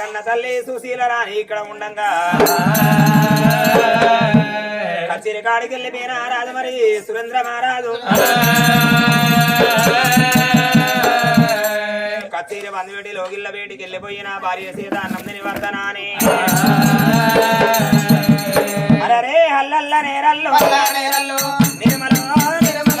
కన్న తల్లి సుశీల రాణి ఇక్కడ ఉండంగా. కచేరి కాడికి వెళ్ళిపోయిన రాజు మరి సురేంద్ర మహారాజు. కచేరి బంధువేటి లోగిళ్ళ వేటికి వెళ్ళిపోయిన భార్య సీత అన్నం తిని వర్తనాని అరే హల్లల్ల నేరల్లు. నిర్మల నిర్మల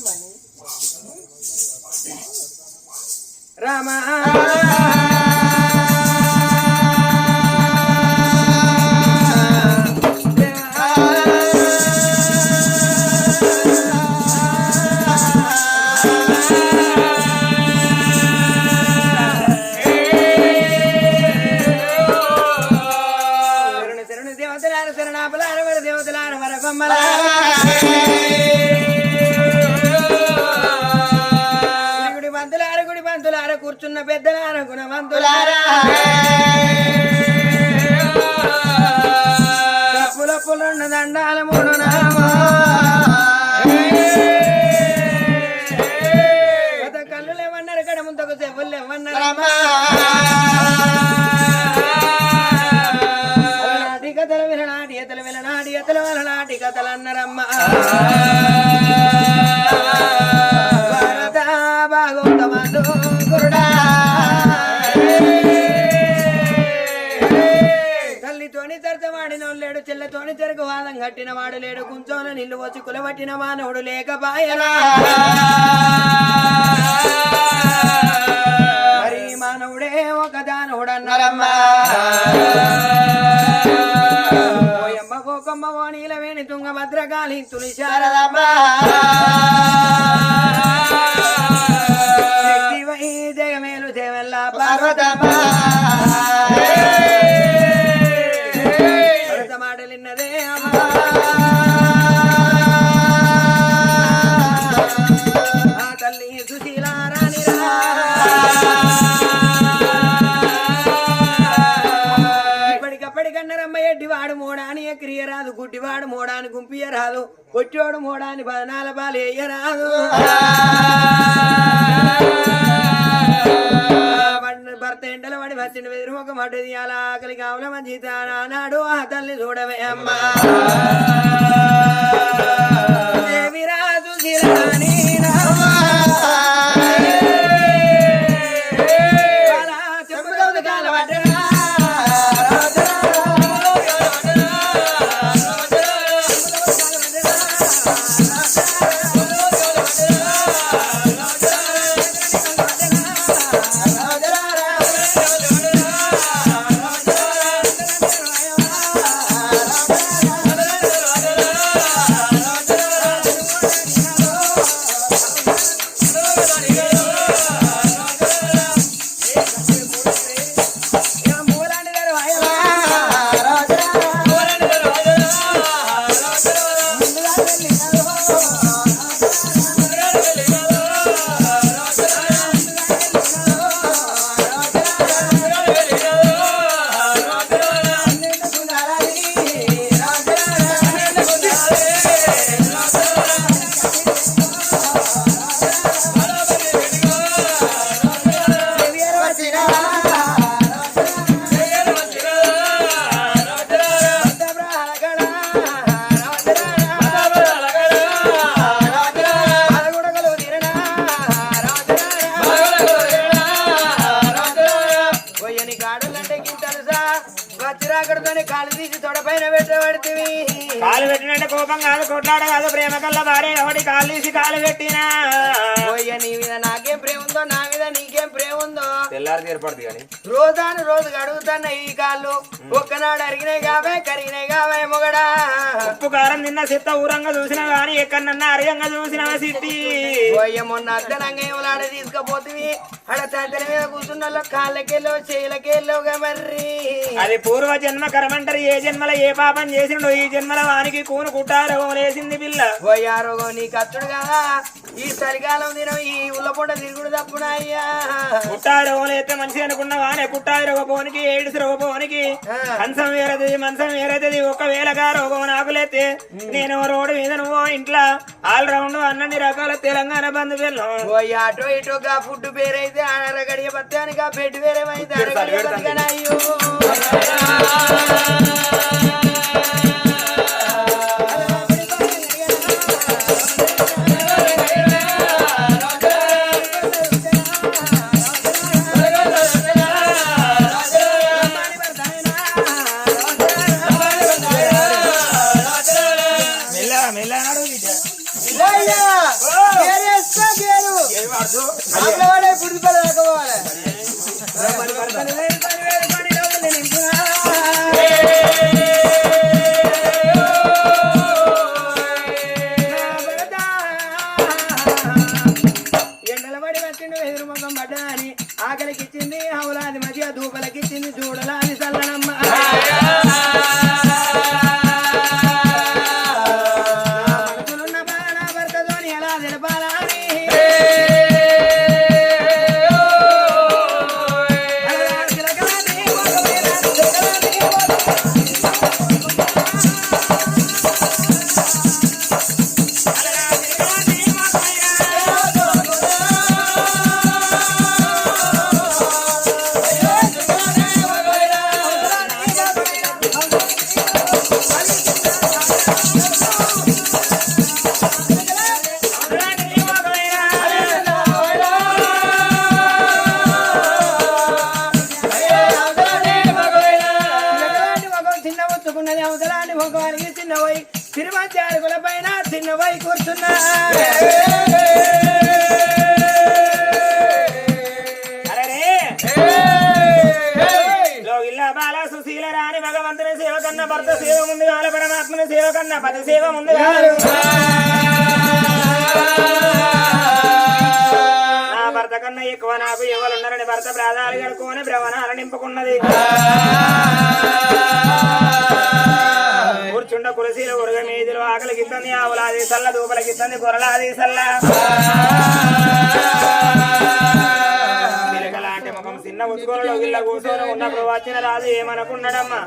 రామా. పట్టిన మానవుడు లేకపాయరా మరి మానవుడే ఒక దానవుడు అన్నారమ్మా ఓయమ్మ కోకమ్మ ఓ వేణి తుంగభద్రకాళి తుని శారదమ్మ శక్తివై జగమేలు దేవల్ల పార్వతమ్మా. గుడ్డివాడు మూడాని గుంపియరాదు కొట్టోడు మూడాని పదనాల బాలు వేయరాదు భర్త ఎండల పడి వచ్చిన వెదురు ఒక మడ్డది అలా ఆకలి కావుల మంచి నాడు ఆ తల్లి చూడవే అమ్మా దేవిరాజు శిరాని రామా. నాకేం ప్రేమ ఉందో నా మీద నీకేం ప్రేమ ఉందో? తెల్లారి తీర్పడుతుంది కానీ. రోజాను రోజు అడుగుతున్న ఈ కాళ్ళు. ఒక్కనాడు అరిగినాయి కావే కరిగినాయి కావే మొగడా. ఉప్పు కారం తిన్న సిత్త ఊరంగా చూసినా గాని ఎక్కడన్నా అరియంగా చూసినా పోయ్య మొన్న అద్దనంగా ఏమలాడ తీసుకపోతుంది ఆడ తండ్రి మీద కూర్చున్న కాళ్ళకెళ్ళో చేయిలకెళ్ళోగా మర్రి. అది పూర్వ జన్మ కరమంటారు ఏ జన్మల ఏ పాపం చేసిండు ఈ జన్మల వానికి కూను కుట్టారు లేసింది పిల్ల. పోయారోగో నీ కత్తుడు కదా? ఈ చలికాలం దినం ఈ ఉల్లపూట తిరుగుడు తప్పున అయ్యా కుట్టారు లేతే మంచి అనుకున్న వానే కుట్టారు రోగ పోనికి ఏడుసు రోగ పోనికి కంచం వేరది మంచం వేరది ఒకవేళగా రోగం నాకు లేతే నేను రోడ్డు మీద నువ్వు ఇంట్లో ఆల్ రౌండ్ అన్ని రకాల తెలంగాణ బంధు వెళ్ళాం. అటో ఇటో గా ఫుడ్ పేరైతే అరగడియ బత్తానికి ఆ బెడ్ వేరేమైతే అరగడియ బతకనా అయ్యో ¡Vamos! కన్నా భర్త సేవ ముందు కాల పరమాత్మని సేవ కన్నా పది సేవ ముందు కాదు నా భర్త కన్నా ఎక్కువ నాకు ఎవరున్నారని భర్త ప్రాధాలు కడుక్కొని భ్రవణాలు నింపుకున్నది కూర్చుండ ఉరగ మీదిలో ఆకలికి ఇస్తుంది ఆవులాది సల్ల దూపలకి ఇస్తుంది పొరలాది సల్ల లాంటి ముఖం చిన్న ఉత్కోలలో ఇళ్ళ కూర్చొని ఉన్నప్పుడు వచ్చిన రాజు ఏమనుకున్నాడమ్మా?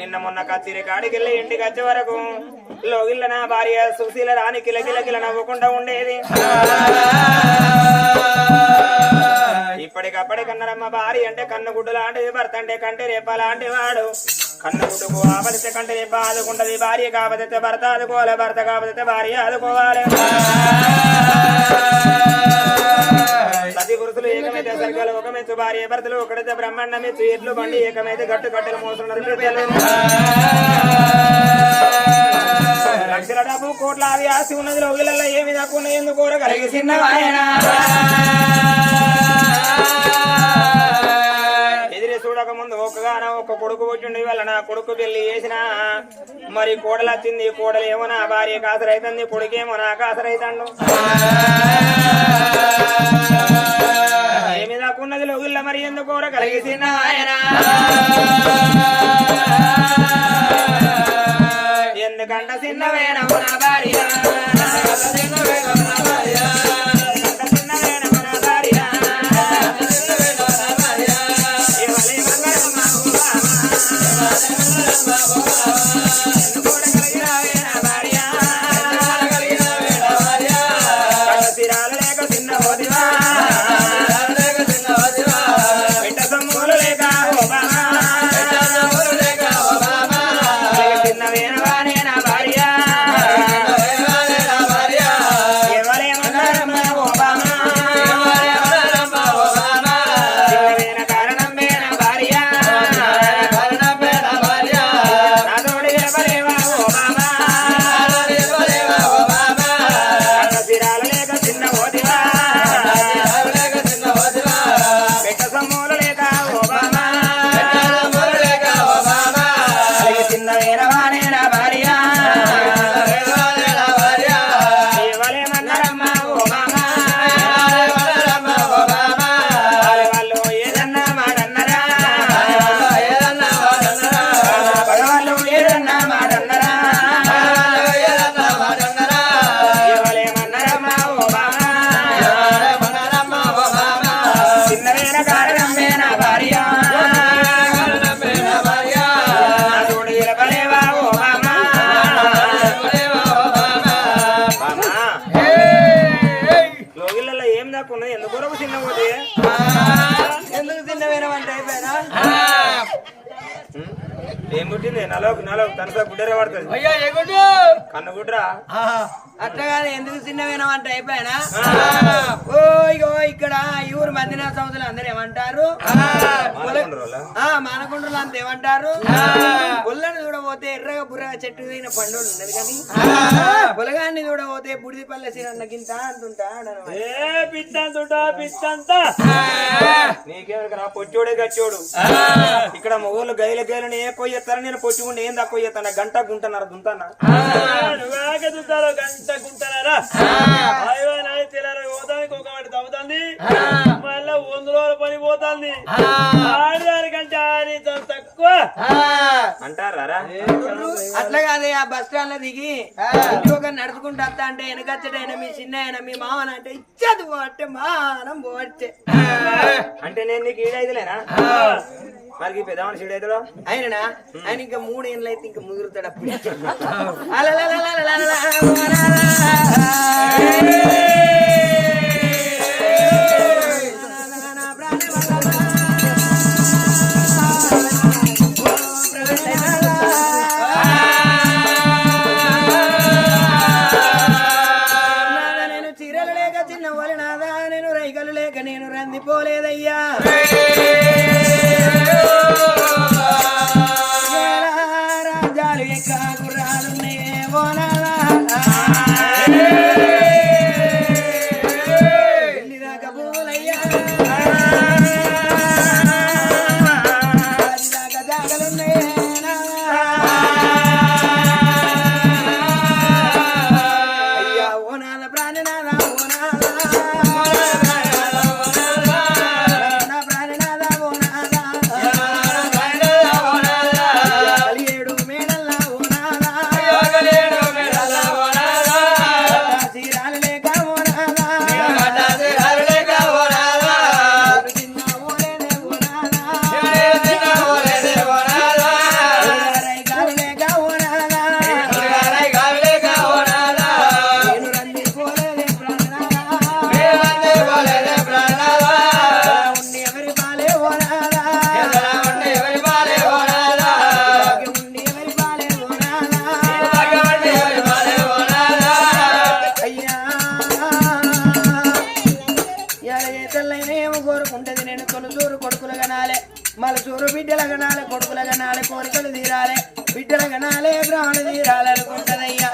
నిన్న మొన్న కత్తిరి కాడికి వెళ్ళి ఇంటికి వచ్చే వరకు లోగిళ్ళ నా భార్య సుశీల రాని కిలకిల కిల కిల నవ్వుకుంటా ఉండేది. ఇప్పటికప్పటి కన్నరమ్మ భార్య అంటే కన్ను గుడ్డు లాంటిది భర్త అంటే కంటే రేప లాంటి వాడు. కన్ను గుడ్డుకు ఆపదితే కంటే రేప ఆదుకుంటది. భార్య కాపదితే భర్త ఆదుకోవాలి. భర్త కాపదితే భార్య ఆదుకోవాలి. ప్రతి పురుషులు ఏకమైతే సరిగ్గా భార్య భర్తలు ఒకడైతే బ్రహ్మాండమే. చీర్లు బండి ఏకమైతే గట్టు గట్టెలు మోస్తున్నారు లక్షల డబ్బు కోట్ల ఆది ఆస్తి ఉన్నది. లోగిళ్ళల్లో ఏమి తక్కువ ఉన్నది? ఎందుకు కోరగలిగి చిన్న ఎదిరి చూడక ముందు ఒక్కగాన ఒక కొడుకు పుట్టిండు వల్ల నా కొడుకు పెళ్ళి చేసిన మరి కోడలు వచ్చింది కోడలు ఏమో నా భార్య కాసరైతుంది కొడుకేమో నా కాసరైతాడు. ఏమి దాకున్నది లోగుల్ల మరి ఎందుకు కలిగిసిన ఆయన ఎందుకంట చిన్నవేనవు నా భార్య? నలోకు తనసా గుడ్డెర పడుతుంది. అయ్యా ఎగుడు కన్ను గుడ్రా అట్టగానే ఎందుకు చిన్నవేనా అంటే అయిపోయానా ఓ ఇగో ఇక్కడ ఈ ఊరు మందినా సంవత్సరాలు అందరూ ఏమంటారు? మానకొండరోలా? ఆ మానకొండలు అంత ఏమంటారు? చూడబోతే ఎర్రగా బుర్రగా చెట్టు దిగిన పండుగలు ఉన్నది కానీ పులగాన్ని చూడబోతే బుడిది పల్లె సీనన్న గింత అంటుంటా నీకేమనుక నా పొచ్చోడే గచ్చోడు. ఇక్కడ మొగోళ్ళు గైల గైలని ఏ కొయ్యెత్తారు నేను పొచ్చుకుంటే ఏం తక్కువ చేస్తాను గంట గుంటన్నారు దుంతానా? నువ్వేక చూస్తారో గంట తెల్లార పోతానికి ఒక వాటి తవ్వుతుంది. మళ్ళా వంద రోజుల పని పోతుంది. ఆడదానికంటే ఆడి తక్కువ. అంటారా అట్లా కాదే ఆ బస్ స్టాండ్లో దిగి ఇంకొక నడుచుకుంటూ వస్తా అంటే వెనకచ్చటైనా మీ చిన్న అయినా మీ మామన అంటే ఇచ్చదు పోవట్టే మానం పోవట్టే అంటే నేను నీకు ఈడైతలేనా మరి ఈ పెద్దవాడి సీడైతలో ఆయననా ఆయన ఇంకా మూడు ఏళ్ళు అయితే ఇంకా ముదురుతాడు అప్పుడు. కోరుకుంటది నేను తొలిచూరు కొడుకులు గనాలే మలచూరు బిడ్డల గనాలే కొడుకుల గనాలే కోరికలు తీరాలే. బిడ్డల గనాలే ప్రాణు తీరాలనుకుంటదయ్యా.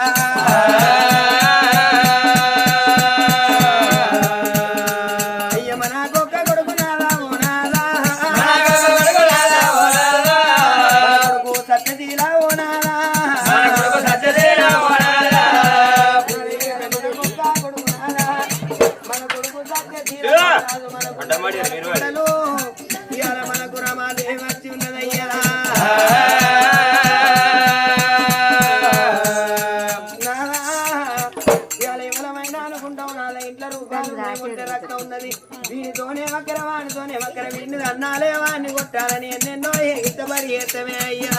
ఉన్నది. దీనితోనే వక్కర వానితోనే వక్కర వీడిని అన్నాలే వాడిని కొట్టాలని ఎన్నెన్నో ఎగితబడి చేస్తమే అయ్యా.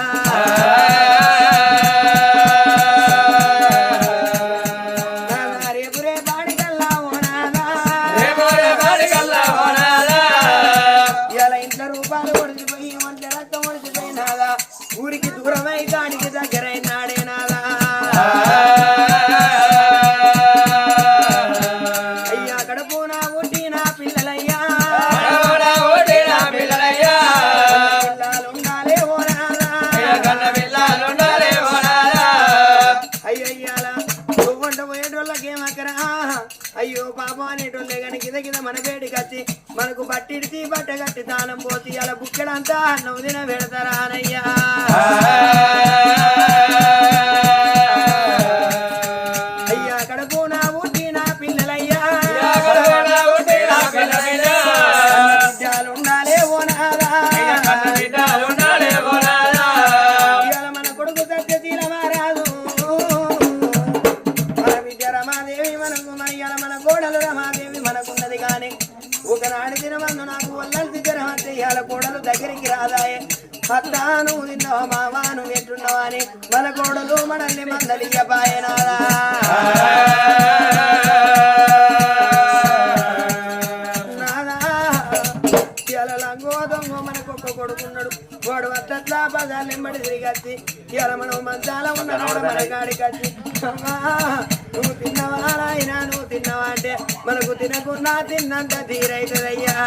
నా పిల్లలయ్యా. అయ్యో పాపం అనేటోళ్ళే కానీ కింద కింద మన వేడికి వచ్చి మనకు బట్టిడిచి బట్ట కట్టి తానం పోసి అలా బుక్కెడంతా అన్నం తిన పెడతారా అనయ్యా. అత్తా నువ్వు తిన్నావా మావా ఎట్టున్నావా అని మన కోడలు మనల్ని మందలియపాయనాదా నాదా కొడుకున్నాడు. వాడు అట్లా పదాలు ఎంబడి తిరిగచ్చి ఇవాళ మనం మంచాల ఉన్నాడు మన కాడికి వచ్చి నువ్వు తిన్నవా నాయనా నువ్వు తిన్నవా అంటే మనకు తినకున్నా తిన్నంత తీరైతుందయ్యా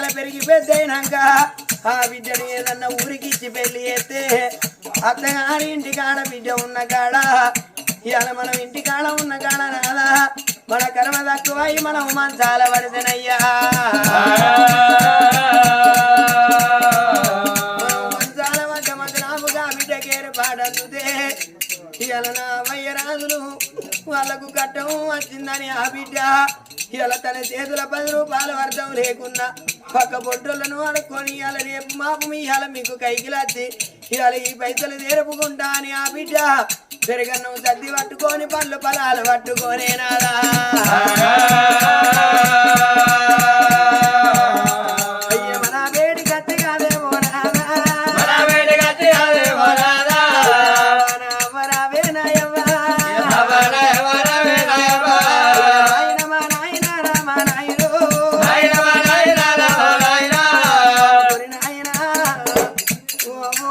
ఇవాళ పెరిగి పెద్దయినాక ఆ బిడ్డని ఏదన్నా ఊరికి ఇచ్చి పెళ్ళి చేస్తే అత్తగారి ఇంటి కాడ బిడ్డ ఉన్న కాడ ఇవాళ మనం ఇంటి కాడ ఉన్న కాడ నాదా మన కర్మ తక్కువై మనం మంచాల పడితేనయ్యా మంచాల మధ్య మధురాముగా బిడ్డకేరు పాడందుతే ఇవాళ నా వయ్యరాజులు వాళ్ళకు కట్టం వచ్చిందని ఆ బిడ్డ ఇలా తన చేతుల పది రూపాయలు అర్థం లేకున్నా పక్క బొడ్డులను అనుకొని ఇవాళ రేపు మాపు ఇవాళ మీకు కైకిలచ్చి ఇవాళ ఈ పైసలు నేర్పుకుంటా అని ఆ బిడ్డ పెరగన్నం సర్ది పట్టుకొని పళ్ళు పొలాలు పట్టుకొని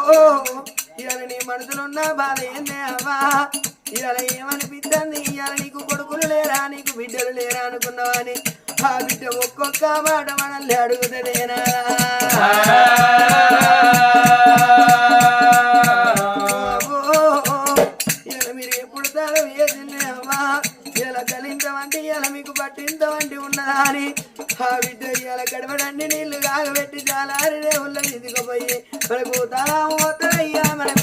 ఇవాళ నీ మనసులున్న బాధ ఏందే అవ్వా? ఇవాళ ఏమనిపిస్తుంది ఇవాళ నీకు కొడుకులు లేరా? నీకు బిడ్డలు లేరా అనుకున్నావని ఆ బిడ్డ ఒక్కొక్క మాట మనల్ని అడుగుతుందేనా ఇలా మీరు ఇలా మీకు పట్టింతమంటే ఉన్నదా అని? ఆ బిడ్డ నీళ్ళు కాగబెట్టి చాలా ఉన్నది. ఇదిగోపోయి మనకు తాము పోతాడయ్యా మనకు